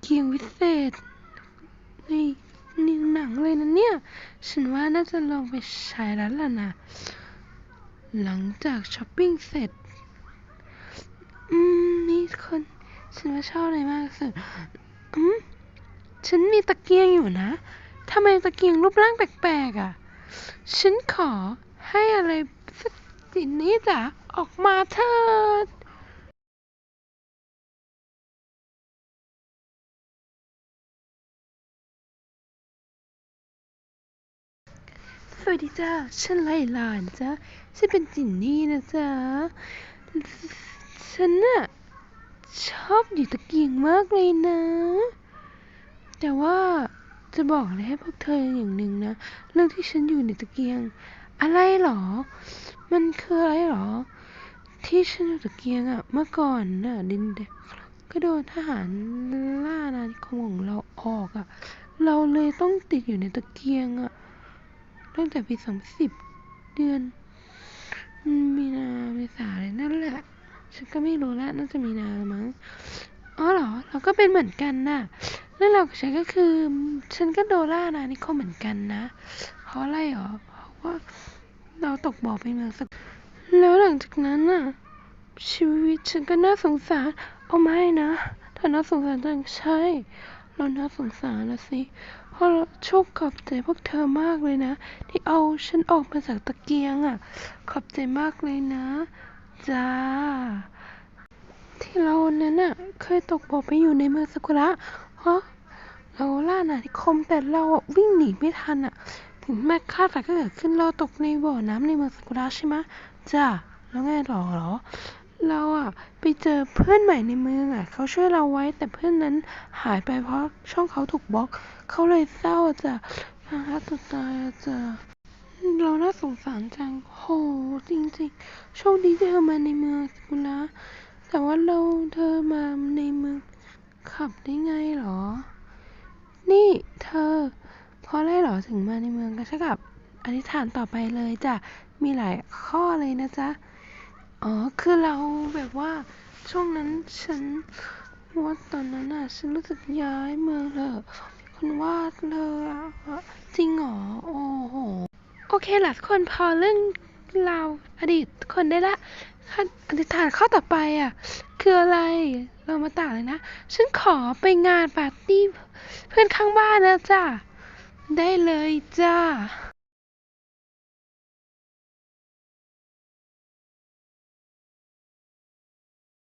เกียงวิเศษในี่นี่หนังเลยนะเนี่ย ฉันว่าน่าจะลองไปใช้แล้วล่ะนะ หลังจากช้อปปิ้งเสร็จ อืมนี่คน ฉันว่าชอบอะไรมากสุด อืมฉันมีตะเกียงอยู่นะ ทำไมตะเกียงรูปร่างแปลกๆอะ ฉันขอให้อะไรสักสิ่งนี้จ้ะออกมาเถิด สวัสดีจ้าฉันไลลานจ๊ะฉันเป็นจินนี่นะจ๊ะฉันน่ะชอบอยู่ตะเกียงมากเลยนะ แต่ว่าจะบอกอะไรให้พวกเธออย่างหนึ่งนะ เรื่องที่ฉันอยู่ในตะเกียง อะไรหรอ มันคืออะไรหรอ ที่ฉันอยู่ตะเกียงอะเมื่อก่อนน่ะดินแดนก็โดนทหารล่าอาณานิคมของเราออกอะเราเลยต้องติดอยู่ในตะเกียงอะ ตั้งแต่ปีสองสิบเดือน มีนาเมษาเลยนั่นแหละ ฉันก็ไม่รู้ล้วน่าจะมีนามั้งอ๋อเหรอ เราก็เป็นเหมือนกันน่ะแล้วเรากับฉันก็คือ ฉันก็โดล่าอานิคเหมือนกันนะ เพราะอะไรหรอ เพราะว่าเราตกบ่อไปเมืองสัก แล้วหลังจากนั้นน่ะ ชีวิตฉันก็น่าสงสาร เอาไม่นะเธอน่าสงสารจังใช่ เราน่าสงสารนะสิเพราะเราโชคขอบใจพวกเธอมากเลยนะ ที่เอาฉันออกมาจากตะเกียงอะ ขอบใจมากเลยนะจ้าที่เรานั้นน่ะเคยตกบ่อไปอยู่ในเมืองซากุระเพราะเราล่าอาณานิคมแต่เราวิ่งหนีไม่ทันอะ ถึงแม้คาดฝันก็เกิดขึ้นเราตกในบ่อน้ำในเมืองซากุระใช่ไหมจ้าแล้วไงต่อหรอ เราอะไปเจอเพื่อนใหม่ในเมืองอะเขาช่วยเราไว้ แต่เพื่อนนั้นหายไปเพราะช่องเขาถูกบล็อก เขาเลยเศร้าจ้ะพาฆ่าตัวตายจ้ะเราน่าสงสารจังโหจริงๆ โชคดีที่เธอมาในเมืองสกุระแต่ว่าเราเธอมาในเมืองขับได้ไงเหรอ นี่เธอ เพราะอะไรหรอถึงมาในเมืองกันชะกับอธิษฐานต่อไปเลยจ้ะมีหลายข้อเลยนะจ๊ะ อ๋อ คือเราแบบว่าช่วงนั้นฉันว่าตอนนั้นอะ ฉันรู้สึกย้ายเมืองเลยคนวาดเลยอะจริงเหรอ โอ้โห โอเคละทุกคนพอเรื่องเราอดีตคนได้ละขั้นอธิษฐานข้อต่อไปอะ คืออะไร เรามาต่างเลยนะ ฉันขอไปงานปาร์ตี้เพื่อนข้างบ้านนะจ้ะ ได้เลยจ้า